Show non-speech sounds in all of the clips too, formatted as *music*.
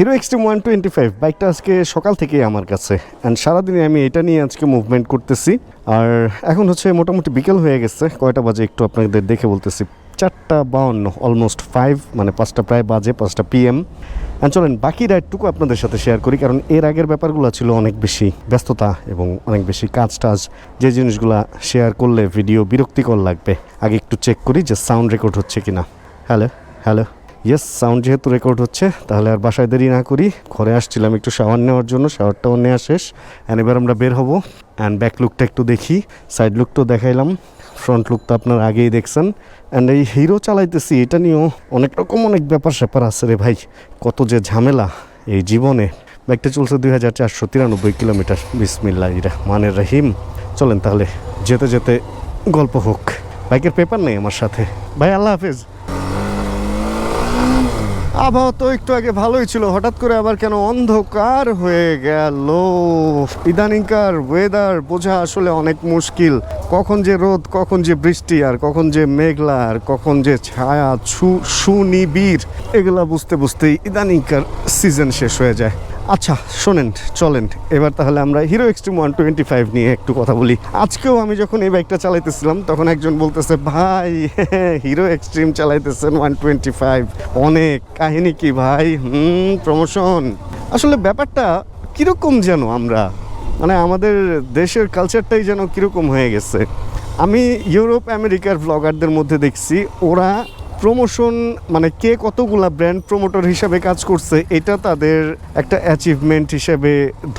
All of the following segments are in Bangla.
Hero Xtreme one twenty five বাইকটা আজকে সকাল থেকেই আমার কাছে। অ্যান্ড সারাদিনে আমি এটা নিয়ে আজকে মুভমেন্ট করতেছি। আর এখন হচ্ছে মোটামুটি বিকেল হয়ে গেছে, কয়টা বাজে একটু আপনাদের দেখে বলতেছি। চারটা বাউন্ন অলমোস্ট ফাইভ মানে পাঁচটা প্রায় বাজে, পাঁচটা পিএম অ্যান্ড চলেন, বাকি রাইডটুকু আপনাদের সাথে শেয়ার করি, কারণ এর আগের ব্যাপারগুলো ছিল অনেক বেশি ব্যস্ততা এবং অনেক বেশি কাজ টাজ যে জিনিসগুলো শেয়ার করলে ভিডিও বিরক্তিকর লাগবে। আগে একটু চেক করি যে সাউন্ড রেকর্ড হচ্ছে কিনা। হ্যালো হ্যালো ইয়েস সাউন্ড যেহেতু রেকর্ড হচ্ছে, তাহলে আর বাসায় দেরি না করি। ঘরে আসছিলাম একটু শাওয়ার নেওয়ার জন্য শাওয়ারটাও নেওয়া শেষ। অ্যান্ড এবার আমরা বের হব। অ্যান্ড ব্যাক লুকটা একটু দেখি। সাইড লুকটাও দেখাইলাম। ফ্রন্ট লুক তো আপনার আগেই দেখছেন। অ্যান্ড এই হিরো চালাইতেছি, এটা নিয়েও অনেক রকম অনেক ব্যাপার স্যাপার আছে রে ভাই। কত যে ঝামেলা এই জীবনে। বাইকটা চলছে দুই হাজার চারশো তিরানব্বই কিলোমিটার। বিসমিল্লা ইরা রহমানের রহিম। চলেন তাহলে, যেতে যেতে গল্প হোক। বাইকের পেপার নেই আমার সাথে। ভাই, আল্লাহ হাফেজ। আবহাওয়া তো একটু আগে ভালোই ছিল, হঠাৎ করে আবার কেন অন্ধকার হয়ে গেল। ইদানিংকার ওয়েদার বোঝা আসলে অনেক মুশকিল। কখন যে রোদ, কখন যে বৃষ্টি, আর কখন যে মেঘলা, আর কখন যে ছায়া সুনিবিড়, এগুলা বুঝতে বুঝতেই ইদানিংকার সিজন শেষ হয়ে যায়। আচ্ছা শোনেন, চলেন। এবার তাহলে আমরা Hero Xtreme one twenty five নিয়ে একটু কথা বলি। আজকেও আমি যখন এই বাইকটা চালাইতেছিলাম, তখন একজন বলতেছে, ভাই হিরো এক্সট্রিম চালাইতেছেন ওয়ান টোয়েন্টি ফাইভ অনেক কাহিনী কি ভাই? হুম প্রমোশন আসলে ব্যাপারটা কীরকম যেন আমরা? মানে আমাদের দেশের কালচারটাই যেন কীরকম হয়ে গেছে। আমি ইউরোপ আমেরিকার ব্লগারদের মধ্যে দেখছি, ওরা প্রমোশন মানে কে কতগুলা ব্র্যান্ড প্রমোটর হিসাবে কাজ করছে, এটা তাদের একটা অ্যাচিভমেন্ট হিসেবে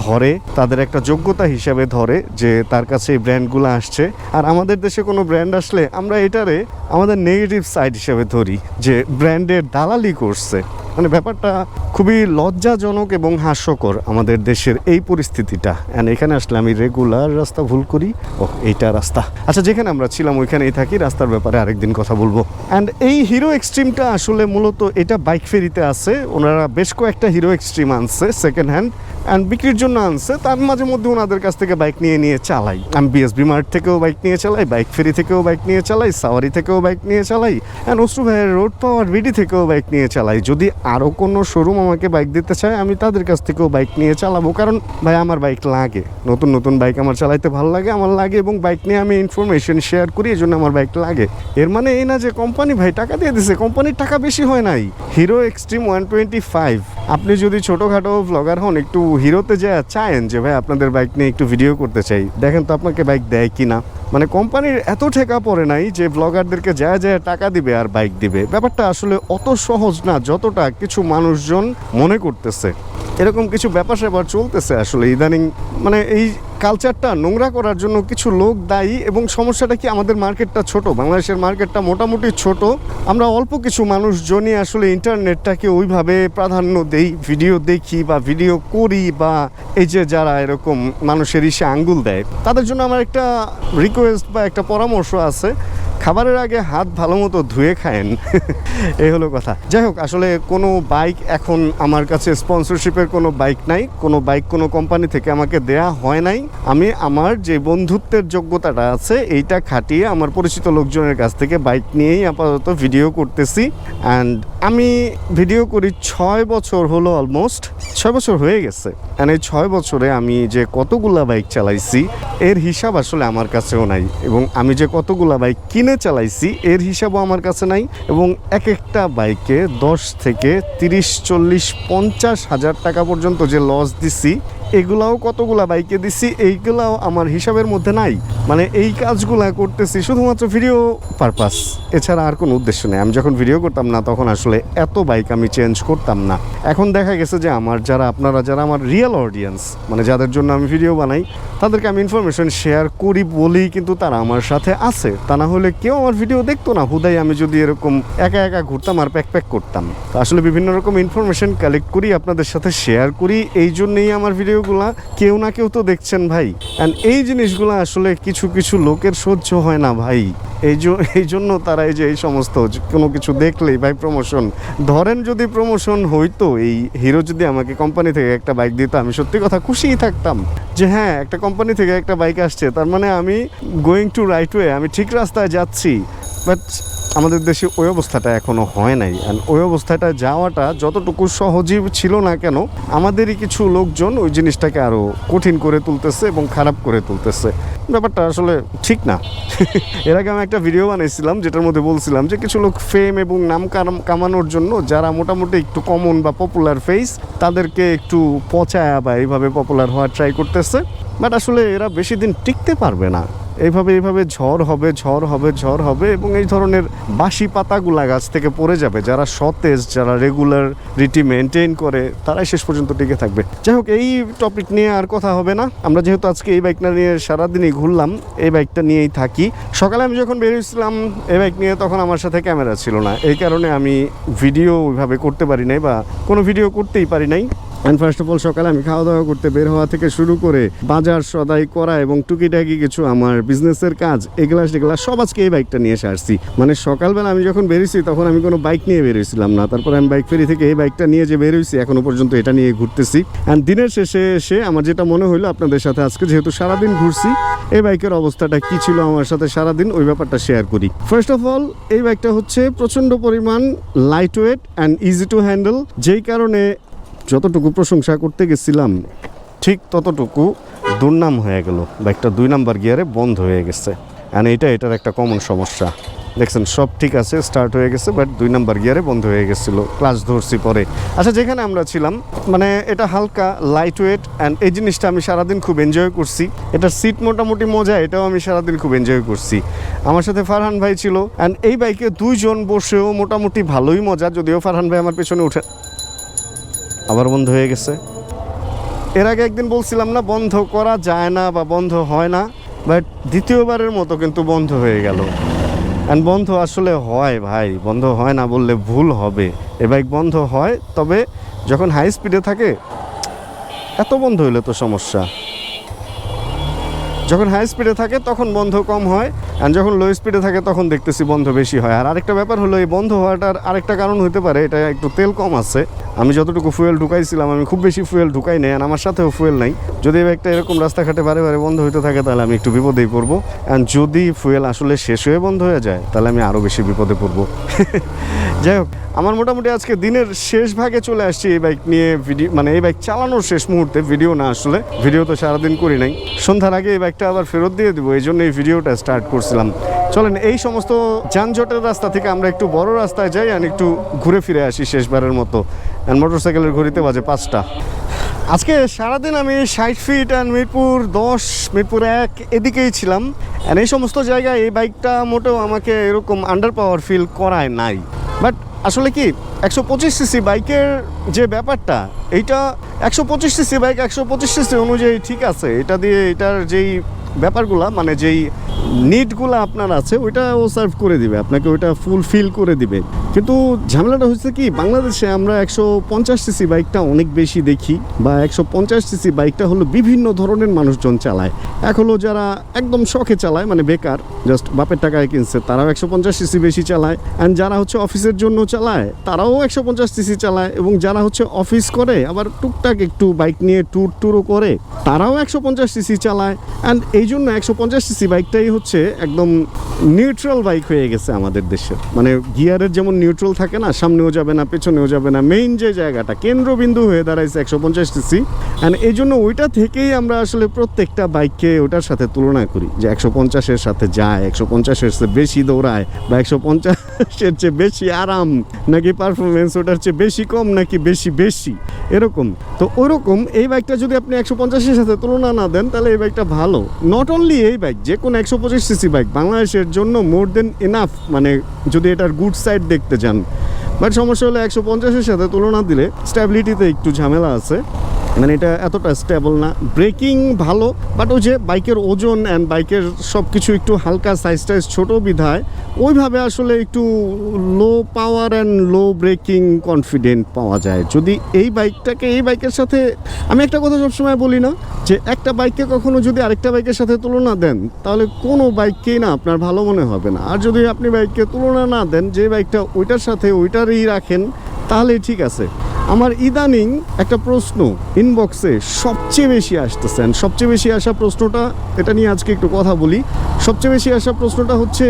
ধরে, তাদের একটা যোগ্যতা হিসাবে ধরে যে তার কাছে এই ব্র্যান্ডগুলো আসছে। আর আমাদের দেশে কোনো ব্র্যান্ড আসলে আমরা এটারে আমাদের নেগেটিভ সাইড হিসেবে ধরি, যে ব্র্যান্ডের দালালি করছে। মানে ব্যাপারটা খুবই লজ্জাজনক এবং হাস্যকর আমাদের দেশের এই পরিস্থিতিটা। অ্যান্ড এখানে আসলে আমি রেগুলার রাস্তা ভুল করি? ও এইটা রাস্তা। আচ্ছা যেখানে আমরা ছিলাম ওইখানেই থাকি, রাস্তার ব্যাপারে আরেকদিন কথা বলব। অ্যান্ড এই হিরো এক্সট্রিমটা আসলে মূলত এটা বাইক ফেরিতে আছে। ওনারা বেশ কয়েকটা হিরো এক্সট্রিম আনছে সেকেন্ড হ্যান্ড অ্যান্ড বিক্রির জন্য আনছে, তার মাঝে মধ্যে ওনাদের কাছ থেকে বাইক নিয়ে নিয়ে চালাই। আমি বিএসবি মার্ট থেকেও বাইক নিয়ে চালাই বাইক ফেরি থেকেও বাইক নিয়ে চালাই সাওয়ারি থেকেও বাইক নিয়ে চালাই অ্যান্ড অশ্রু ভাইয়ের রোড পাওয়ার বিডি থেকেও বাইক নিয়ে চালাই। যদি আরও কোনো শোরুম আমাকে বাইক দিতে চায়, আমি তাদের কাছ থেকেও বাইক নিয়ে চালাবো, কারণ ভাই, আমার বাইক লাগে। নতুন নতুন বাইক আমার চালাইতে ভালো লাগে, আমার লাগে, এবং বাইক নিয়ে আমি ইনফরমেশন শেয়ার করি এই জন্য আমার বাইক লাগে। এর মানে এই না যে কোম্পানি ভাই টাকা দিয়ে দিছে কোম্পানির টাকা বেশি হয় নাই। Hero Xtreme one twenty five আপনি যদি ছোটোখাটো ব্লগার হন, একটু হিরোতে যা চায়েন যে, ভাই, আপনাদের বাইক নিয়ে একটু ভিডিও করতে চাই। দেখেন তো আপনাকে বাইক দেয় কি না মানে কোম্পানির এত ঠেকা পড়ে নাই যে ব্লগারদেরকে যা যা টাকা দিবে আর বাইক দিবে। ব্যাপারটা আসলে অত সহজ না, যতটা কিছু মানুষজন মনে করতেছে। এরকম কিছু ব্যাপার স্যাপার চলতেছে আসলে ইদানিং। মানে এই কালচারটা নোংরা করার জন্য কিছু লোক দায়ী এবং সমস্যাটা কি আমাদের মার্কেটটা ছোট? বাংলাদেশের মার্কেটটা মোটামুটি ছোট। আমরা অল্প কিছু মানুষজনই আসলে ইন্টারনেটটাকে ওইভাবে প্রাধান্য দেই ভিডিও দেখি বা ভিডিও করি বা এই যে যারা এরকম মানুষের ইসে আঙ্গুল দেয়, তাদের জন্য আমার একটা রিকোয়েস্ট বা একটা পরামর্শ আছে। খাবারের আগে হাত ভালো মতো ধুয়ে খায়েন। *laughs* এই হলো কথা। যাই হোক, আসলে কোনো বাইক এখন আমার কাছে স্পন্সরশিপের কোনো বাইক নাই। কোনো বাইক কোনো কোম্পানি থেকে আমাকে দেয়া হয় নাই। আমি আমার যে বন্ধুত্বের যোগ্যতাটা আছে, এইটা খাটিয়ে আমার পরিচিত লোকজনের কাছ থেকে বাইক নিয়েই আপাতত ভিডিও করতেছি। অ্যান্ড আমি ভিডিও করি ছয় বছর হলো অলমোস্ট ছয় বছর হয়ে গেছে। অ্যান্ড এই ছয় বছরে আমি যে কতগুলা বাইক চালাইছি, এর হিসাব আসলে আমার কাছেও নাই। এবং আমি যে কতগুলা বাইক কিনে চালাইছি, এর হিসাবও আমার কাছে নাই। এবং এক একটা বাইকে দশ থেকে তিরিশ, চল্লিশ, পঞ্চাশ হাজার টাকা পর্যন্ত যে লস দিছি এগুলাও কতগুলা বাইকে দিছি, এইগুলাও আমার হিসাবের মধ্যে নাই। মানে এই কাজগুলা করতেছি শুধুমাত্র ভিডিও পারপাস এছাড়া আর কোনো উদ্দেশ্য নেই। আমি যখন ভিডিও করতাম না, তখন আসলে এত বাইক আমি চেঞ্জ করতাম না। এখন দেখা গেছে যে আমার যারা, আপনারা যারা আমার রিয়েল অডিয়েন্স মানে যাদের জন্য আমি ভিডিও বানাই, তাদেরকে আমি ইনফরমেশন শেয়ার করি বলেই কিন্তু তারা আমার সাথে আছে। তা না হলে কেউ আমার ভিডিও দেখতো না। হুদাই আমি যদি এরকম একা একা ঘুরতাম আর প্যাক প্যাক করতাম। তো আসলে বিভিন্ন রকম ইনফরমেশন কালেক্ট করি, আপনাদের সাথে শেয়ার করি, এই জন্যই আমার ভিডিওগুলা কেউ না কেউ তো দেখছেন ভাই। অ্যান্ড এই জিনিসগুলো আসলে কিছু কিছু লোকের সহ্য হয় না ভাই। এই এই জন্য তারা এই যে এই সমস্ত কোনো কিছু দেখলেই ভাই প্রমোশন ধরেন যদি প্রমোশন হইতো, এই হিরো যদি আমাকে কোম্পানি থেকে একটা বাইক দিত, আমি সত্যি কথা খুশিই থাকতাম। যে হ্যাঁ একটা কোম্পানি থেকে একটা বাইক আসছে, তার মানে আমি গোয়িং টু রাইট ওয়ে আমি ঠিক রাস্তায় যাচ্ছি। বাট আমাদের দেশে ওই অবস্থাটা এখনও হয় নাই। অ্যান্ড ওই অবস্থাটা যাওয়াটা যতটুকু সহজীব ছিল না কেন, আমাদেরই কিছু লোকজন ওই জিনিসটাকে আরও কঠিন করে তুলতেছে এবং খারাপ করে তুলতেছে। ব্যাপারটা আসলে ঠিক না। *laughs* এর আগে আমি একটা ভিডিও বানিয়েছিলাম যেটার মধ্যে বলছিলাম যে কিছু লোক ফেম এবং নাম কামানোর জন্য যারা মোটামুটি একটু কমন বা পপুলার ফেস তাদেরকে একটু পচায়া বা এইভাবে পপুলার হওয়ার ট্রাই করতেছে। বাট আসলে এরা বেশি দিন টিকতে পারবে না। এইভাবে এইভাবে ঝড় হবে ঝড় হবে ঝড় হবে এবং এই ধরনের বাসি পাতাগুলা গাছ থেকে পড়ে যাবে। যারা সতেজ, যারা রেগুলার রিটি মেনটেন করে, তারাই শেষ পর্যন্ত টিকে থাকবে। যাই হোক, এই টপিক নিয়ে আর কথা হবে না। আমরা যেহেতু আজকে এই বাইকটা নিয়ে সারাদিনই ঘুরলাম, এই বাইকটা নিয়েই থাকি। সকালে আমি যখন বেরিয়েছিলাম, এই বাইক নিয়ে তখন আমার সাথে ক্যামেরা ছিল না। এই কারণে আমি ভিডিও ওইভাবে করতে পারি নাই বা কোনো ভিডিও করতেই পারি নাই। অ্যান্ড ফার্স্ট অফ অল সকালে আমি খাওয়া দাওয়া করতে বের হওয়া থেকে শুরু করে বাজার, সদাই, করা এবং টুকিটাকি কিছু আমার বিজনেসের কাজ এগুলা সেগুলা সব আজকে এই বাইকটা নিয়ে এসে আসছি। মানে সকালবেলা আমি যখন বেরিয়েছি তখন আমি কোনো বাইক নিয়ে বেরিয়েছিলাম না। তারপরে আমি বাইক ফেরি থেকে এই বাইকটা নিয়ে যে বেরোইছি এখনও পর্যন্ত এটা নিয়ে ঘুরতেছি। অ্যান্ড দিনের শেষে এসে আমার যেটা মনে হলো আপনাদের সাথে আজকে যেহেতু সারাদিন ঘুরছি, এই বাইকের অবস্থাটা কি ছিল আমার সাথে সারাদিন, ওই ব্যাপারটা শেয়ার করি। ফার্স্ট অফ অল এই বাইকটা হচ্ছে প্রচণ্ড পরিমাণ light weight and easy to handle যেই কারণে যতটুকু প্রশংসা করতে গেছিলাম, ঠিক ততটুকু দুর্নাম হয়ে গেল। বাইকটা দুই নাম্বার গিয়ারে বন্ধ হয়ে গেছে। অ্যান্ড এটা এটার একটা কমন সমস্যা। দেখছেন, সব ঠিক আছে স্টার্ট হয়ে গেছে বাট দুই নাম্বার গিয়ারে বন্ধ হয়ে গেছিল। ক্লাস ধরছি পরে। আচ্ছা যেখানে আমরা ছিলাম মানে এটা হালকা লাইট ওয়েট অ্যান্ড এই জিনিসটা আমি সারাদিন খুব এনজয় করছি। এটার সিট মোটামুটি মজা, এটাও আমি সারাদিন খুব এনজয় করছি। আমার সাথে ফারহান ভাই ছিল অ্যান্ড এই বাইকে দুইজন বসেও মোটামুটি ভালোই মজা, যদিও ফারহান ভাই আমার পেছনে উঠে আবার বন্ধ হয়ে গেছে। এর আগে একদিন বলছিলাম না, বন্ধ করা যায় না বা বন্ধ হয় না বাট দ্বিতীয়বারের মতো কিন্তু বন্ধ হয়ে গেল। অ্যান্ড বন্ধ আসলে হয় ভাই, বন্ধ হয় না বললে ভুল হবে। এ বাইক বন্ধ হয়, তবে যখন হাই স্পিডে থাকে, এত বন্ধ হইলে তো সমস্যা। যখন হাই স্পিডে থাকে, তখন বন্ধ কম হয়। আর যখন লো স্পিডে থাকে, তখন দেখতেছি বন্ধ বেশি হয়। আর আরেকটা ব্যাপার হলো, এই বন্ধ হওয়াটার আরেকটা কারণ হতে পারে, এটা একটু তেল কম আছে। আমি যতটুকু ফুয়েল ঢুকাইছিলাম, আমি খুব বেশি ফুয়েল ঢুকাই নেই আর আমার সাথেও ফুয়েল নাই। যদি একটা এরকম রাস্তাঘাটে বারে বারে বন্ধ হতে থাকে, তাহলে আমি একটু বিপদেই পড়ব। অ্যান্ড যদি ফুয়েল আসলে শেষ হয়ে বন্ধ হয়ে যায়, তাহলে আমি আরও বেশি বিপদে পড়ব। *laughs* যাই হোক, আমার মোটামুটি আজকে দিনের শেষ ভাগে চলে আসছি এই বাইক নিয়ে ভিডিও মানে এই বাইক চালানোর শেষ মুহূর্তে ভিডিও না আসলে। ভিডিও তো সারাদিন করি নাই। সন্ধ্যার আগে এই বাইকটা আবার ফেরত দিয়ে দিব, এই জন্য এই ভিডিওটা স্টার্ট করছিলাম চলেন, এই সমস্ত যানজটের রাস্তা থেকে আমরা একটু বড় রাস্তায় যাই আর একটু ঘুরে ফিরে আসি শেষবারের মতো। মোটর সাইকেলের ঘড়িতে বাজে পাঁচটা। আজকে সারাদিন আমি ষাট ফিট অ্যান্ড মিরপুর দশ, মিরপুর এক এদিকেই ছিলাম। অ্যান্ড এই সমস্ত জায়গায় এই বাইকটা মোটেও আমাকে এরকম আন্ডার পাওয়ার ফিল করায় নাই। বাট আসলে কি, একশো পঁচিশ সিসি বাইকের যে ব্যাপারটা, এইটা একশো পঁচিশ সিসি বাইক একশো পঁচিশ সিসি অনুযায়ী ঠিক আছে। এটা দিয়ে এটার যেই ব্যাপারগুলো মানে যেই নিডগুলো আপনার আছে ওইটা ও সার্ভ করে দিবে, আপনাকে ওইটা ফুলফিল করে দিবে। কিন্তু ঝামেলাটা হচ্ছে কি, বাংলাদেশে আমরা একশো পঞ্চাশ সিসি বাইকটা অনেক বেশি দেখি, বা একশো পঞ্চাশ সিসি বাইকটা হলো বিভিন্ন ধরনের মানুষজন চালায়। এক হলো যারা একদম শখে চালায় মানে বেকার জাস্ট বাপের টাকায় কিনছে, তারাও একশো পঞ্চাশ সিসি বেশি চালায়। অ্যান্ড যারা হচ্ছে অফিসের জন্য চালায়, তারাও একশো পঞ্চাশ সিসি চালায়। এবং যারা হচ্ছে অফিস করে, আবার টুকটাক একটু বাইক নিয়ে ট্যুর ট্যুরও করে, তারাও একশো পঞ্চাশ সিসি চালায়। অ্যান্ড এই জন্য একশো পঞ্চাশ সিসি বাইকটাই হচ্ছে একদম নিউট্রাল বাইক হয়ে গেছে আমাদের দেশে। মানে গিয়ারের যেমন নিউট্রাল থাকে না, সামনেও যাবে না, পেছনেও যাবে না মেইন যে জায়গাটা, কেন্দ্রবিন্দু হয়ে দাঁড়াইছে একশো পঞ্চাশ সিসি অ্যান্ড এই জন্য ওইটা থেকেই আমরা আসলে প্রত্যেকটা বাইককে ওটার সাথে তুলনা করি, যে একশো পঞ্চাশের সাথে যায়, একশো পঞ্চাশের বেশি দৌড়ায় বা একশো পঞ্চাশ *laughs* পঞ্চাশের চেয়ে বেশি আরাম নাকি পারফরমেন্স ওটার চেয়ে বেশি কম নাকি বেশি বেশি? এরকম। তো ওরকম এই বাইকটা যদি আপনি একশো পঞ্চাশের সাথে তুলনা না দেন, তাহলে এই বাইকটা ভালো। নট অনলি এই বাইক যে কোনো একশো পঁচিশ সিসি বাইক বাংলাদেশের জন্য মোর দেন এনাফ মানে যদি এটার গুড সাইড দেখতে চান বাট সমস্যা হলো একশো পঞ্চাশের সাথে তুলনা দিলে স্ট্যাবিলিটিতে একটু ঝামেলা আছে। মানে এটা এতটা স্টেবল না। ব্রেকিং ভালো বাট ওই যে বাইকের ওজন অ্যান্ড বাইকের সব কিছু একটু হালকা সাইজ টাইজ ছোটো বিধায়, ওইভাবে আসলে একটু low power and low braking confident পাওয়া যায়। যদি এই বাইকটাকে এই বাইকের সাথে, আমি একটা কথা সবসময় বলি না, যে একটা বাইককে কখনো যদি আরেকটা বাইকের সাথে তুলনা দেন, তাহলে কোনো বাইককেই না আপনার ভালো মনে হবে না। আর যদি আপনি বাইককে তুলনা না দেন, যে বাইকটা ওইটার সাথে ওইটারই রাখেন, তাহলে ঠিক আছে। আমার ইদানিং একটা প্রশ্ন ইনবক্সে সবচেয়ে বেশি আসতেছেন সবচেয়ে বেশি আসা প্রশ্নটা, এটা নিয়ে আজকে একটু কথা বলি। সবচেয়ে বেশি আসা প্রশ্নটা হচ্ছে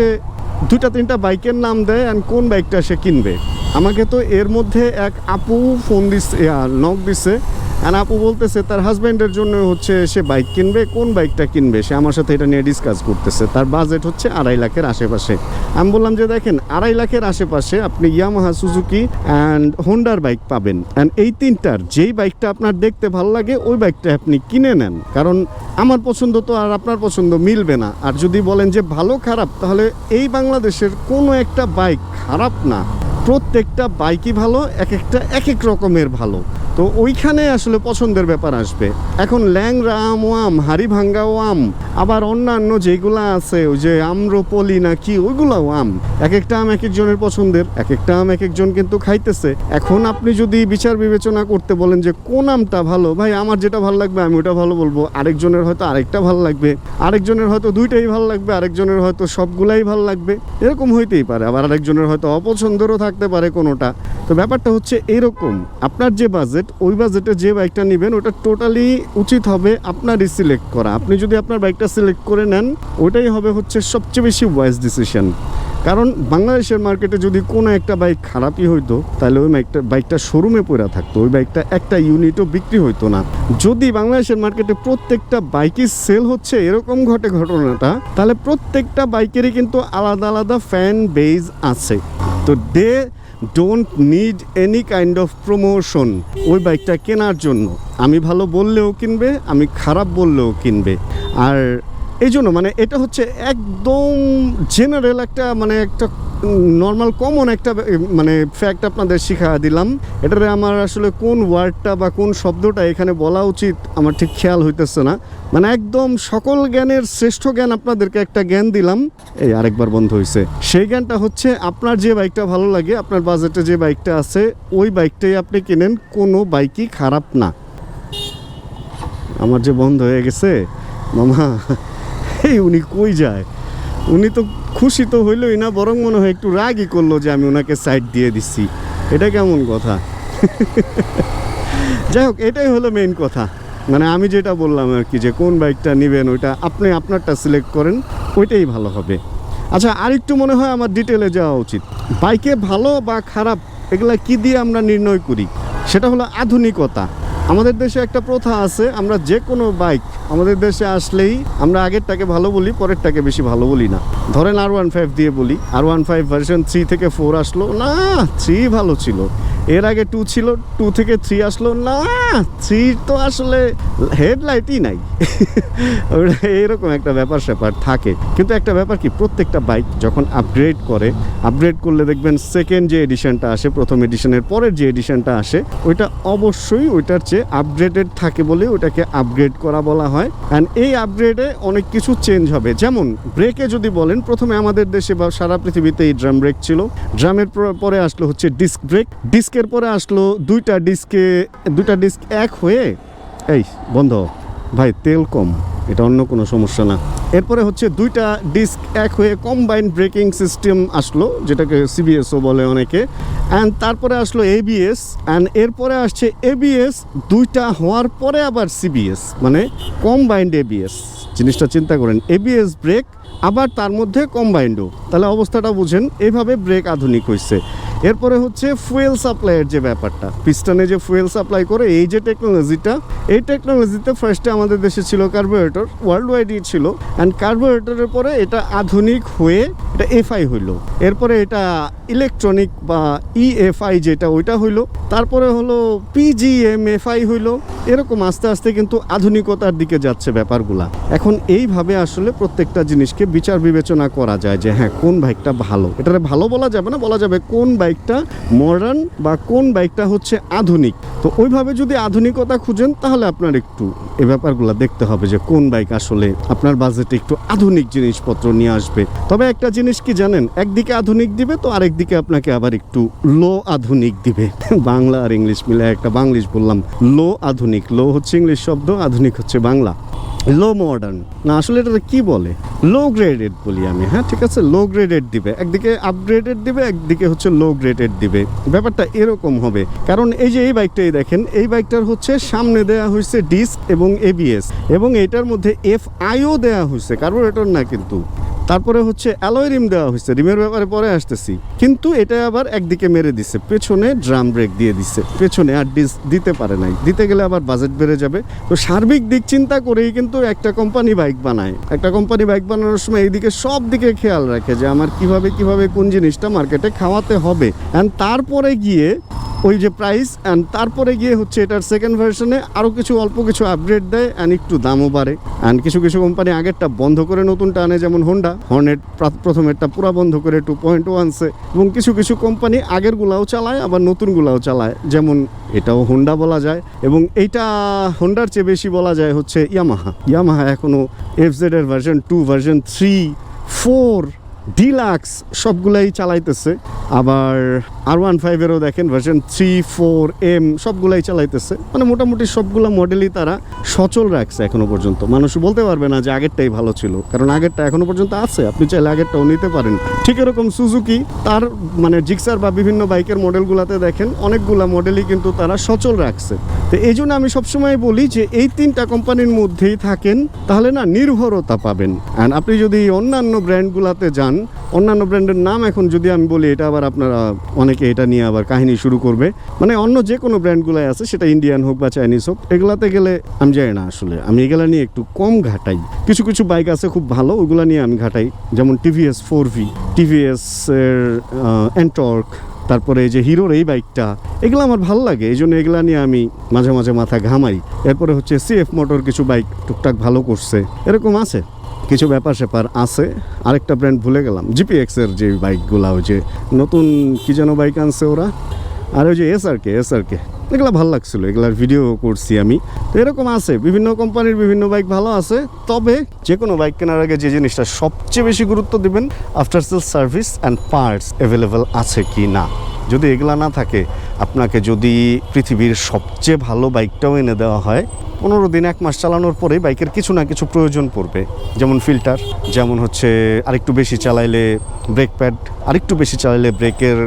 দুটা তিনটা বাইকের নাম দেয় অ্যান্ড কোন বাইকটা সে কিনবে? আমাকে তো এর মধ্যে এক আপু ফোন দিচ্ছে নক দিছে অ্যান্ড আপু বলতেছে, তার হাজব্যান্ডের জন্য হচ্ছে সে বাইক কিনবে। কোন বাইকটা কিনবে? সে আমার সাথে এটা নিয়ে ডিসকাস করতেছে। তার বাজেট হচ্ছে আড়াই লাখের আশেপাশে। আমি বললাম যে, দেখেন, আড়াই লাখের আশেপাশে আপনি ইয়ামাহা সুজুকি অ্যান্ড হোন্ডার বাইক পাবেন। অ্যান্ড এই তিনটার যেই বাইকটা আপনার দেখতে ভালো লাগে, ওই বাইকটা আপনি কিনে নেন। কারণ আমার পছন্দ তো আর আপনার পছন্দ মিলবে না। আর যদি বলেন যে, ভালো, খারাপ, তাহলে এই বাংলাদেশের কোনো একটা বাইক খারাপ না। প্রত্যেকটা বাইকই ভালো, এক একটা এক এক রকমের ভালো। তো ওইখানে আসলে পছন্দের ব্যাপার আসবে। এখন ল্যাংরা ওয়াম হাড়ি ভাঙ্গা আম, আবার অন্যান্য যেগুলা আছে, ওই যে আম্রপলি না কি, ওইগুলাও আম। এক একটা আম এক একজনের পছন্দের এক একটা আম এক একজন কিন্তু খাইতেছে। এখন আপনি যদি বিচার বিবেচনা করতে বলেন যে কোন আমটা ভালো, ভাই আমার যেটা ভালো লাগবে আমি ওটা ভালো বলব, আরেকজনের হয়তো আরেকটা ভালো লাগবে, আরেকজনের হয়তো দুইটাই ভালো লাগবে, আরেকজনের হয়তো সবগুলাই ভালো লাগবে, এরকম হইতেই পারে, আবার আরেকজনের হয়তো অপছন্দেরও থাকতে পারে কোনোটা। তো ব্যাপারটা হচ্ছে এরকম, আপনার যে বাজেট ওই বাজেটে যে বাইকটা নেবেন, ওটা টোটালি উচিত হবে আপনারই সিলেক্ট করা। আপনি যদি আপনার বাইকটা সিলেক্ট করে নেন, ওটাই হবে হচ্ছে সবচেয়ে বেশি ওয়াইজ ডিসিশন কারণ বাংলাদেশের মার্কেটে যদি কোনো একটা বাইক খারাপই হইতো, তাহলে ওই বাইকটা বাইকটা শোরুমে পড়ে থাকতো। ওই বাইকটা একটা ইউনিটও বিক্রি হইতো না। যদি বাংলাদেশের মার্কেটে প্রত্যেকটা বাইকই সেল হচ্ছে এরকম ঘটে ঘটনাটা, তাহলে প্রত্যেকটা বাইকেরই কিন্তু আলাদা আলাদা ফ্যান বেজ আছে। তো they don't need any kind of promotion ওই বাইকটা কেনার জন্য। আমি ভালো বললেও কিনবে, আমি খারাপ বললেও কিনবে। আর এই জন্য মানে এটা হচ্ছে একদম জেনারেল একটা মানে একটা নর্মাল কমন একটা মানে ফ্যাক্ট আপনাদের শিখা দিলাম। এটারে আমার আসলে কোন ওয়ার্ডটা বা কোন শব্দটা এখানে বলা উচিত আমার ঠিক খেয়াল হইতেছে না। মানে একদম সকল জ্ঞানের শ্রেষ্ঠ জ্ঞান আপনাদেরকে একটা জ্ঞান দিলাম। এই আরেকবার বন্ধ হয়েছে সেই জ্ঞানটা হচ্ছে আপনার যে বাইকটা ভালো লাগে, আপনার বাজেটে যে বাইকটা আছে, ওই বাইকটাই আপনি কিনেন, কোনো বাইকই খারাপ না। আমার যে বন্ধ হয়ে গেছে, মামা এই উনি কই যায়? উনি তো খুশি তো হইলই না, বরং মনে হয় একটু রাগই করল যে আমি ওনাকে সাইড দিয়ে দিচ্ছি। এটা কেমন কথা? *laughs* যাই হোক, এটাই হলো মেইন কথা। মানে আমি যেটা বললাম আর কি, যে কোন বাইকটা নেবেন, ওইটা আপনি আপনারটা সিলেক্ট করেন, ওইটাই ভালো হবে। আচ্ছা আরেকটু মনে হয় আমার ডিটেলে যাওয়া উচিত। বাইকে ভালো বা খারাপ, এগুলা কি দিয়ে আমরা নির্ণয় করি? সেটা হলো আধুনিকতা। আমাদের দেশে একটা প্রথা আছে, আমরা যে কোনো বাইক আমাদের দেশে আসলেই আমরা আগেরটাকে ভালো বলি, পরেরটাকে বেশি ভালো বলি না। ধরেন আর ওয়ান ফাইভ দিয়ে বলি আর ওয়ান ফাইভ ভার্সন থ্রি থেকে ফোর আসলো, না থ্রি ভালো ছিল। এর আগে টু ছিল টু থেকে থ্রি আসলো না থ্রি তো আসলে হেডলাইটই নাই। *laughs* এরকম একটা ব্যাপার স্যাপার থাকে। কিন্তু একটা ব্যাপার কি, প্রত্যেকটা বাইক যখন আপগ্রেড করে আপগ্রেড করলে দেখবেন সেকেন্ড যে এডিশনটা আসে, প্রথম এডিশনের পরের যে এডিশনটা আসে, ওইটা অবশ্যই ওইটার চেয়ে আপগ্রেডেড থাকে বলে ওইটাকে আপগ্রেড করা বলা হয়। অ্যান্ড এই আপগ্রেডে অনেক কিছু চেঞ্জ হবে। যেমন ব্রেকে যদি বলেন, প্রথমে আমাদের দেশে বা সারা পৃথিবীতে এই ড্রাম ব্রেক ছিল। ড্রামের পর- আসলো হচ্ছে ডিস্ক ব্রেক ডিস্কের পরে আসলো দুইটা ডিস্কে, দুইটা ডিস্ক এক হয়ে, এই বন্ধ, ভাই তেল কম, এটা অন্য কোনো সমস্যা না। এরপরে হচ্ছে দুইটা ডিস্ক এক হয়ে কম্বাইন্ড ব্রেকিং সিস্টেম আসলো, যেটাকে সিবিএসও বলে অনেকে। অ্যান্ড তারপরে আসলো এবিএস অ্যান্ড এরপরে আসছে এবিএস দুইটা হওয়ার পরে আবার সিবিএস মানে কম্বাইন্ড এবিএস জিনিসটা চিন্তা করেন এবিএস ব্রেক আবার তার মধ্যে কম্বাইন্ডও তাহলে অবস্থাটা বুঝেন এইভাবে ব্রেক আধুনিক হয়েছে এরপরে হচ্ছে ফুয়েল সাপ্লাইয়ের যে ব্যাপারটা। পিস্টনে যে ফুয়েল সাপ্লাই করে, এই যে টেকনোলজিটা এই টেকনোলজিতে ফার্স্টে আমাদের দেশে ছিল কার্বোরেটর ওয়ার্ল্ড ওয়াইডই ছিল। অ্যান্ড কার্বোরেটরের পরে এটা আধুনিক হয়ে এটা এফআই হইল। এরপরে এটা ইলেকট্রনিক বা ইএফআই যেটা, ওইটা হইল। তারপরে হলো পিজিএমএফআই হইল। এরকম আস্তে আস্তে কিন্তু আধুনিকতার দিকে যাচ্ছে ব্যাপারগুলা। এখন এইভাবে আসলে প্রত্যেকটা জিনিসকে বিচার বিবেচনা করা যায় যে হ্যাঁ কোন বাইকটা ভালো? এটারে ভালো বলা যাবে না, বলা যাবে কোন বাইকটা মডার্ন বা কোন বাইকটা হচ্ছে আধুনিক। তো ওইভাবে যদি আধুনিকতা খুঁজেন, তাহলে আপনার একটু এ ব্যাপারগুলো দেখতে হবে যে, কোন বাইক আসলে আপনার বাজেটে একটু আধুনিক জিনিসপত্র নিয়ে আসবে। তবে একটা জিনিস কি জানেন, একদিকে আধুনিক দিবে তো আরেকদিকে আপনাকে আবার একটু লো আধুনিক দিবে। বাংলা আর ইংলিশ মিলে একটা বাংলিশ বললাম, লো আধুনিক। লো হচ্ছে ইংলিশ শব্দ, আধুনিক হচ্ছে বাংলা। লো মডার্ন না, আসলে এটা কি বলে? লো গ্রেডেড বলি আমি হ্যাঁ ঠিক আছে? লো গ্রেডেড দিবে, একদিকে আপগ্রেডেড দিবে, একদিকে হচ্ছে লো গ্রেডেড দিবে। ব্যাপারটা এরকম হবে। কারণ এই যে এই বাইকটাই দেখেন, এই বাইকটার হচ্ছে সামনে দেয়া হয়েছে ডিস্ক এবং এবিএস এবং এটার মধ্যে এফ আইও দেয়া হয়েছে কারণ কার্বোরেটর না কিন্তু। তারপরে হচ্ছে অ্যালয় রিম দেওয়া হয়েছে, রিমের ব্যাপারে পরে আসতেছি। কিন্তু এটা আবার একদিকে মেরে দিছে, পেছনে ড্রাম ব্রেক দিয়ে দিছে। পেছনে আর ডিস দিতে পারে নাই। দিতে গেলে আবার বাজেট বেড়ে যাবে। তো সার্বিক দিক চিন্তা করেই কিন্তু একটা কোম্পানি বাইক বানায়। একটা কোম্পানি বাইক বানানোর সময় এইদিকে সব দিকে খেয়াল রাখে যে আমার কীভাবে কীভাবে কোন জিনিসটা মার্কেটে খাওয়াতে হবে। অ্যান্ড তারপরে গিয়ে ওই যে প্রাইস অ্যান্ড তারপরে গিয়ে হচ্ছে এটার সেকেন্ড ভার্সনে আরও কিছু, অল্প কিছু আপগ্রেড দেয় অ্যান্ড একটু দামও বাড়ে। অ্যান্ড কিছু কিছু কোম্পানি আগেরটা বন্ধ করে নতুনটা আনে যেমন হোন্ডা হর্নেট প্রথমেরটা পুরা বন্ধ করে টু পয়েন্ট ওয়ানসে এবং কিছু কিছু কোম্পানি আগেরগুলাও চালায়, আবার নতুনগুলাও চালায়। যেমন এটাও হোন্ডা বলা যায়, এবং এইটা হোন্ডার চেয়ে বেশি বলা যায় হচ্ছে ইয়ামাহা ইয়ামাহা এখনও এফজেড এর version two version three four deluxe সবগুলাই চালাইতেছে। আবার আর ওয়ান ফাইভেরও দেখেন ভার্সন থ্রি ফোর এম সবগুলাই চালাইতেছে। মানে মোটামুটি সবগুলো মডেলই তারা সচল রাখছে এখনও পর্যন্ত। মানুষ বলতে পারবে না যে আগেরটাই ভালো ছিল, কারণ আগেরটা এখনও পর্যন্ত আছে, আপনি চাইলে আগেরটাও নিতে পারেন। ঠিক এরকম সুজুকি তার মানে জিক্সার বা বিভিন্ন বাইকের মডেলগুলোতে দেখেন, অনেকগুলা মডেলই কিন্তু তারা সচল রাখছে। তো এই জন্য আমি সবসময় বলি যে এই তিনটা কোম্পানির মধ্যেই থাকেন, তাহলে না নির্ভরতা পাবেন। অ্যান্ড আপনি যদি অন্যান্য ব্র্যান্ডগুলোতে যান, অন্যান্য ব্র্যান্ডের নাম এখন যদি আমি বলি, এটা আবার আপনারা অনেকে এটা নিয়ে আবার কাহিনী শুরু করবে। মানে অন্য যে কোনো ব্র্যান্ডগুলাই আছে, সেটা ইন্ডিয়ান হোক বা চাইনিজ হোক, এগুলাতে গেলে আমি জানি না আসলে। আমি এগুলা নিয়ে একটু কম ঘাটাই। কিছু কিছু বাইক আছে খুব ভালো, ওগুলা নিয়ে আমি ঘাটাই। যেমন টিভিএস ফোর ভি টিভিএস এর এন্টর্ক তারপরে যে হিরোর এই বাইকটা, এগুলো আমার ভালো লাগে। এই জন্য এগুলা নিয়ে আমি মাঝে মাঝে মাথা ঘামাই। এরপরে হচ্ছে সিএফ মোটর কিছু বাইক টুকটাক ভালো করছে। এরকম আছে। কিছু ব্যাপার স্যাপার আছে, আরেকটা ব্র্যান্ড ভুলে গেলাম জিপিএক্স এর যে বাইকগুলা যে নতুন, কি যেন বাইক আনছে ওরা, আর ওই যে এস আর কে এস আর কে এগুলো ভালো লাগছিল, এগুলার ভিডিও করছি আমি। তো এরকম আছে, বিভিন্ন কোম্পানির বিভিন্ন বাইক ভালো আছে, তবে যে কোনো বাইক কেনার আগে যে জিনিসটা সবচেয়ে বেশি গুরুত্ব দিবেন after sale service and parts available আছে কি না। যদি এগুলা না থাকে আপনাকে যদি পৃথিবীর সবচেয়ে ভালো বাইকটাও এনে দেওয়া হয়, পনেরো দিন, এক মাস চালানোর পরে বাইকের কিছু না কিছু প্রয়োজন পড়বে। যেমন ফিল্টার যেমন হচ্ছে আরেকটু বেশি চালাইলে ব্রেক প্যাড আরেকটু বেশি চালাইলে ব্রেকের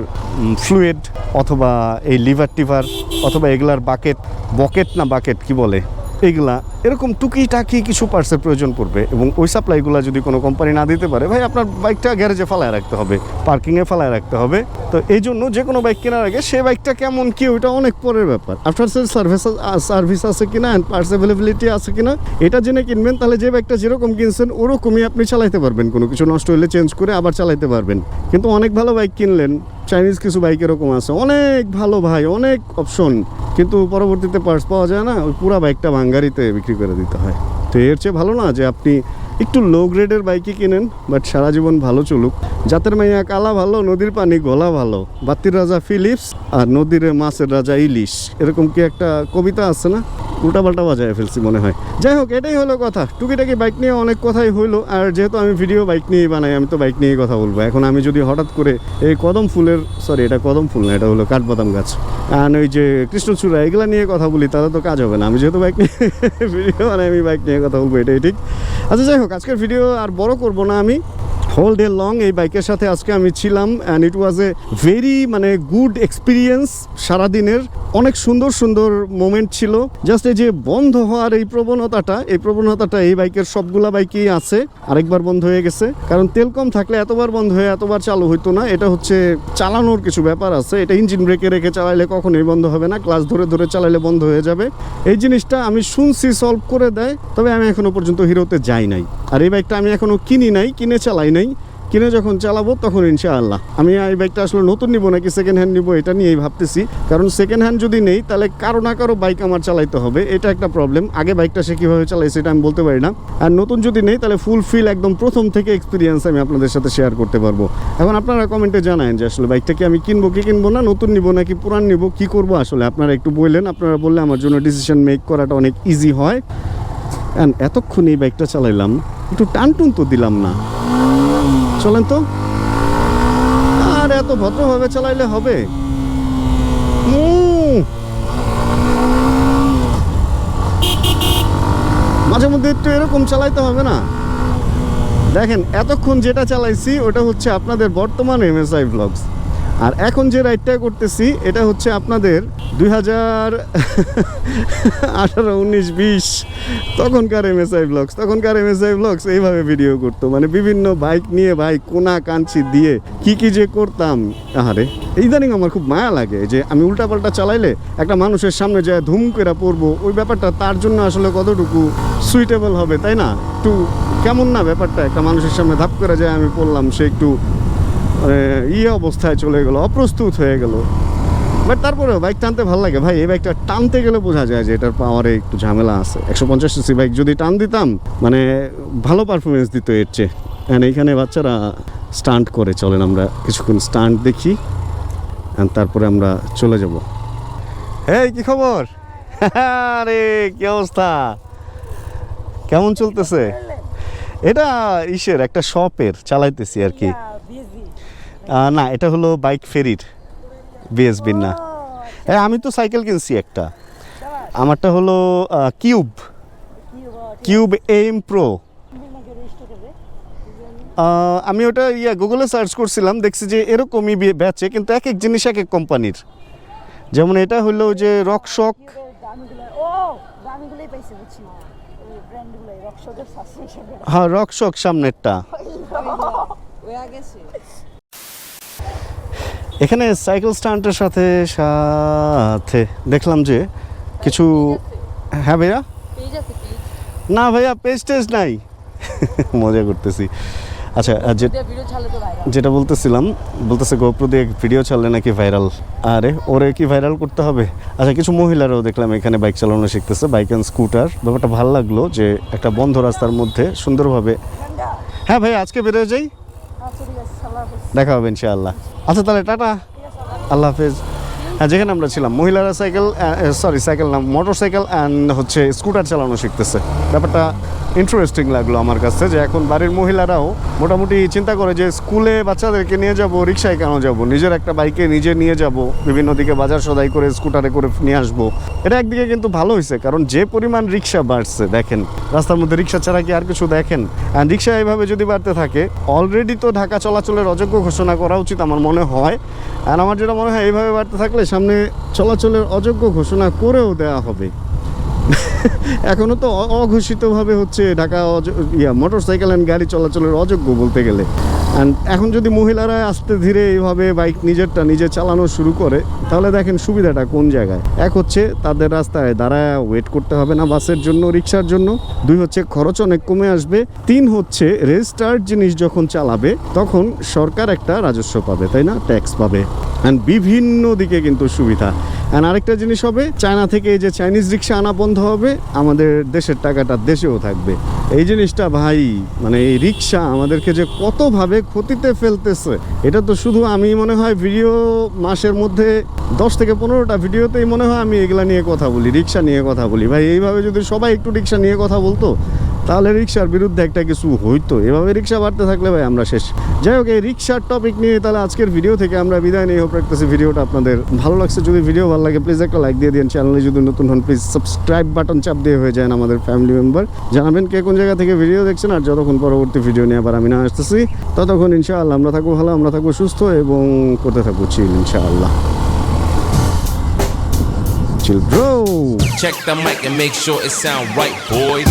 ফ্লুয়েড অথবা এই লিভার টিভার অথবা এগুলার বাকেট বকেট না বাকেট কি বলে? এইগুলা এরকম টুকিটাকি কিছু পার্টসের প্রয়োজন পড়বে এবং ওই সাপ্লাইগুলো যদি কোনো কোম্পানি না দিতে পারে, ভাই আপনার বাইকটা গ্যারেজে ফালায় রাখতে হবে পার্কিংয়ে ফালায় রাখতে হবে। তো এই জন্য যে কোনো বাইক কেনার আগে সে বাইকটা কেমন কি ওইটা অনেক পরের ব্যাপার। আফটার সেল সার্ভিস সার্ভিস আছে কিনা অ্যান্ড পার্টস অ্যাভেলেবিলিটি আছে কিনা, এটা জেনে কিনবেন, তাহলে যে বাইকটা যেরকম কিনছেন, ওরকমই আপনি চালাইতে পারবেন। কোনো কিছু নষ্ট হলে চেঞ্জ করে আবার চালাইতে পারবেন। কিন্তু অনেক ভালো বাইক কিনলেন চাইনিজ কিছু বাইক এরকম আছে, অনেক ভালো ভাই, অনেক অপশন কিন্তু পরবর্তীতে পার্টস পাওয়া যায় না, ওই পুরো বাইকটা ভাঙ্গারিতে বিক্রি করে দিতে হয়। তো এর চেয়ে ভালো না যে আপনি একটু লো গ্রেডের বাইকই কিনেন বাট সারা জীবন ভালো চলুক। জাতের মাইয়া কালা ভালো, নদীর পানি গলা ভালো। বাতির রাজা ফিলিপস আর নদীর মাছের রাজা ইলিশ। এরকম কি একটা কবিতা আছে না? উল্টাপাল্টা বাজায় ফেলছি মনে হয়। যাই হোক, এটাই হলো কথা। টুকিটাকি বাইক নিয়ে অনেক কথাই হইল, আর যেহেতু আমি ভিডিও বাইক নিয়েই বানাই, আমি তো বাইক নিয়েই কথা বলব। এখন আমি যদি হঠাৎ করে এই কদম ফুলের সরি এটা কদম ফুল না, এটা হলো কাঠবাদাম গাছ। আর ওই যে কৃষ্ণচূড়া, এগুলা নিয়ে কথা বলি তাহলে তো কাজ হবে না। আমি যেহেতু বাইক নিয়ে *laughs* ভিডিও বানাই, আমি বাইক নিয়ে কথা বলব, এটাই ঠিক। আচ্ছা যাই হোক আজকের ভিডিও আর বড় করব না আমি। হোল ডে লং এই বাইকের সাথে আজকে আমি ছিলাম and it was a very মানে গুড এক্সপিরিয়েন্স সারাদিনের। অনেক সুন্দর সুন্দর মোমেন্ট ছিল। জাস্ট এই যে বন্ধ হওয়ার এই প্রবণতাটা এই প্রবণতাটা এই বাইকের সবগুলা বাইকেই আছে। আরেকবার বন্ধ হয়ে গেছে। কারণ তেল কম থাকলে এতবার বন্ধ হয়ে, এতবার চালু হইতো না। এটা হচ্ছে চালানোর কিছু ব্যাপার আছে। এটা ইঞ্জিন ব্রেকে রেখে চালাইলে কখনোই বন্ধ হবে না। ক্লাস ধরে ধরে চালাইলে বন্ধ হয়ে যাবে। এই জিনিসটা আমি শুনছি সলভ করে দেয়, তবে আমি এখনও পর্যন্ত হিরোতে যাই নাই। আর এই বাইকটা আমি এখনও কিনি নাই, কিনে চালাই নাই। কিনে যখন চালাবো তখন ইনশাআল্লাহ। আমি এই বাইকটা আসলে নতুন নিব নাকি সেকেন্ড হ্যান্ড নিব এটা নিয়েই ভাবতেছি। কারণ সেকেন্ড হ্যান্ড যদি নেই, তাহলে কারও না কারও বাইক আমার চালাইতে হবে। এটা একটা প্রবলেম আগে বাইকটা সে কীভাবে চালাই সেটা আমি বলতে পারি না। আর নতুন যদি নেই, তাহলে ফুল ফিল একদম প্রথম থেকে এক্সপিরিয়েন্স আমি আপনাদের সাথে শেয়ার করতে পারব। এখন আপনারা কমেন্টে জানায়েন যে আসলে বাইকটা কি আমি কিনবো, কি কিনবো না, নতুন নিব নাকি পুরান নিব, কি করব আসলে? আপনারা একটু বললেন, আপনারা বললে আমার জন্য ডিসিশন মেক করাটা অনেক ইজি হয়। অ্যান্ড এতক্ষণ এই বাইকটা চালাইলাম, একটু টানটুন তো দিলাম না। চলেন তো। আর এত ভদ্রভাবে চালাইলে হবে। মাঝে মধ্যে একটু এরকম চালাইতে হবে না? দেখেন, এতক্ষণ যেটা চালাইছি, ওটা হচ্ছে আপনাদের বর্তমান এমএসআই ব্লগস আর এখন যে রাইডটা করতেছি, এটা হচ্ছে আপনাদের দুই হাজার আঠারো, উনিশ, বিশ তখনকার এমএসআই ব্লগস তখনকার এমএসআই ব্লগস এইভাবে ভিডিও করতো। মানে বিভিন্ন বাইক নিয়ে, ভাই, কোনা কাঞ্চি দিয়ে কি কি যে করতাম। আহারে, ইদানিং আমার খুব মায়া লাগে যে আমি উল্টাপাল্টা চালাইলে একটা মানুষের সামনে যায় ধুম করে পড়ব, ওই ব্যাপারটা তার জন্য আসলে কতটুকু সুইটেবল হবে, তাই না? একটু কেমন না ব্যাপারটা? একটা মানুষের সামনে ধাপ করে যায় আমি পড়লাম, সে একটু ইয়ে অবস্থায় চলে গেল, অপ্রস্তুত হয়ে গেল। বাট তারপরেও বাইক টানতে ভালো লাগে ভাই, এই বাইকটা টানতে গেলে বোঝা যায় যে এটার পাওয়ারে একটু ঝামেলা আছে। একশো পঞ্চাশ সিসি বাইক যদি টান দিতাম মানে ভালো পারফরমেন্স দিত এর চেয়ে। And এইখানে বাচ্চারা স্টান্ট করে, চলেন আমরা কিছুক্ষণ স্টান্ট দেখি, and তারপরে আমরা চলে যাব। এই কি খবর? *laughs* আরে, কি অবস্থা? কেমন চলতেছে? এটা ইসের, একটা শপের চালাইতেছি আর কি। না এটা হলো বাইক ফেরির বিএসবির না। হ্যাঁ আমি তো সাইকেল কিনছি একটা। আমারটা হলো কিউব। কিউব এম প্রো আমি ওটা ইয়া গুগলে সার্চ করছিলাম দেখছি যে এরকমই বে- বেচে কিন্তু এক এক জিনিস এক এক কোম্পানির। যেমন এটা হলো যে রকশকের সাবস্ক্রিপশন হ্যাঁ রকশক সামনেরটা। *laughs* ওই গেছে। এখানে সাইকেল স্ট্যান্ডের সাথে সাথে দেখলাম যে কিছু হ্যাঁ ভাইয়া? না ভাইয়া পেজ টেজ নাই। মজা করতেছি। আচ্ছা যেটা বলতেছিলাম বলতেছে গোপ্রো দিয়ে ভিডিও ছাড়লে নাকি ভাইরাল আরে ওরে কি ভাইরাল করতে হবে? আচ্ছা কিছু মহিলারাও দেখলাম এখানে বাইক চালানো শিখতেছে বাইক অ্যান্ড স্কুটার ব্যাপারটা ভালো লাগল যে একটা বন্ধ রাস্তার মধ্যে সুন্দরভাবে হ্যাঁ ভাই আজকে বেরোয় যাই। দেখা হবে ইনশাআল্লাহ। আচ্ছা তাহলে টাটা। আল্লাহ হাফেজ। হ্যাঁ যেখানে আমরা ছিলাম, মহিলারা সাইকেল সরি সাইকেল না মোটর সাইকেল অ্যান্ড হচ্ছে স্কুটার চালানো শিখতেছে। ব্যাপারটা ইন্টারেস্টিং লাগল আমার কাছে যে এখন বাড়ির মহিলারাও মোটামুটি চিন্তা করে যে স্কুলে বাচ্চাদেরকে নিয়ে যাব রিক্সায় কেন যাব? নিজের একটা বাইকে নিজে নিয়ে যাব, বিভিন্ন দিকে বাজার সদাই করে স্কুটারে করে নিয়ে আসব। এটা একদিকে কিন্তু ভালো হয়েছে কারণ যে পরিমাণ রিক্সা বাড়ছে, দেখেন, রাস্তার মধ্যে রিক্সা ছাড়া কি আর কিছু দেখেন? আর রিক্সা এইভাবে যদি বাড়তে থাকে অলরেডি তো ঢাকা চলাচলের অযোগ্য ঘোষণা করা উচিত আমার মনে হয়। আর আমার যেটা মনে হয়, এইভাবে বাড়তে থাকলে সামনে চলাচলের অযোগ্য ঘোষণা করেও দেওয়া হবে। *laughs* এখনও তো অঘোষিতভাবে হচ্ছে ঢাকা ইয়া মোটর সাইকেল অ্যান্ড গাড়ি চলাচলের অযোগ্য বলতে গেলে। অ্যান্ড এখন যদি মহিলারা আস্তে ধীরে এইভাবে বাইক নিজেরটা নিজে চালানো শুরু করে, তাহলে দেখেন সুবিধাটা কোন জায়গায়? এক হচ্ছে তাদের রাস্তায় দাঁড়ায় ওয়েট করতে হবে না বাসের জন্য, রিক্সার জন্য। দুই হচ্ছে খরচ অনেক কমে আসবে। তিন হচ্ছে রেজিস্টার্ড জিনিস যখন চালাবে, তখন সরকার একটা রাজস্ব পাবে, তাই না? ট্যাক্স পাবে। অ্যান্ড বিভিন্ন দিকে কিন্তু সুবিধা। অ্যান্ড আরেকটা জিনিস হবে, চায়না থেকে যে চাইনিজ রিক্সা আনা বন্ধ হবে, আমাদের দেশের টাকাটা দেশেও থাকবে। এই জিনিসটা ভাই মানে এই রিক্সা আমাদেরকে যে কতভাবে ক্ষতিতে ফেলতেছে, এটা তো শুধু আমি মনে হয় ভিডিও মাসের মধ্যে দশ থেকে পনেরোটা ভিডিওতেই মনে হয় আমি এগুলা নিয়ে কথা বলি, রিক্সা নিয়ে কথা বলি। ভাই, এইভাবে যদি সবাই একটু রিক্সা নিয়ে কথা বলতো তাহলে রিক্সার বিরুদ্ধে একটা কিছু হইতো। এভাবে রিক্সা বাড়তে থাকলে ভাই আমরা শেষ। যাই হোক এই রিক্সার টপিক নিয়ে তাহলে আজকের ভিডিও থেকে আমরা বিদায় নিয়ে হোপ রাখতেছি ভিডিওটা আপনাদের ভালো লাগছে। যদি ভিডিও ভালো লাগে প্লিজ একটা লাইক দিয়ে দিন। চ্যানেলে যদি নতুন হন প্লিজ সাবস্ক্রাইব বাটন চাপ দিয়ে হয়ে যায় আমাদের ফ্যামিলি মেম্বার জানাবেন কে কোন জায়গা থেকে ভিডিও দেখছেন আর যতক্ষণ পরবর্তী ভিডিও নিয়ে আবার আমি না আসতেছি ততক্ষণ ইনশাআল্লাহ আমরা থাকব ভালো আমরা থাকব সুস্থ এবং করতে থাকব চিল ইনশাআল্লাহ। Chill bro Check the mic and make sure it sound right, boys.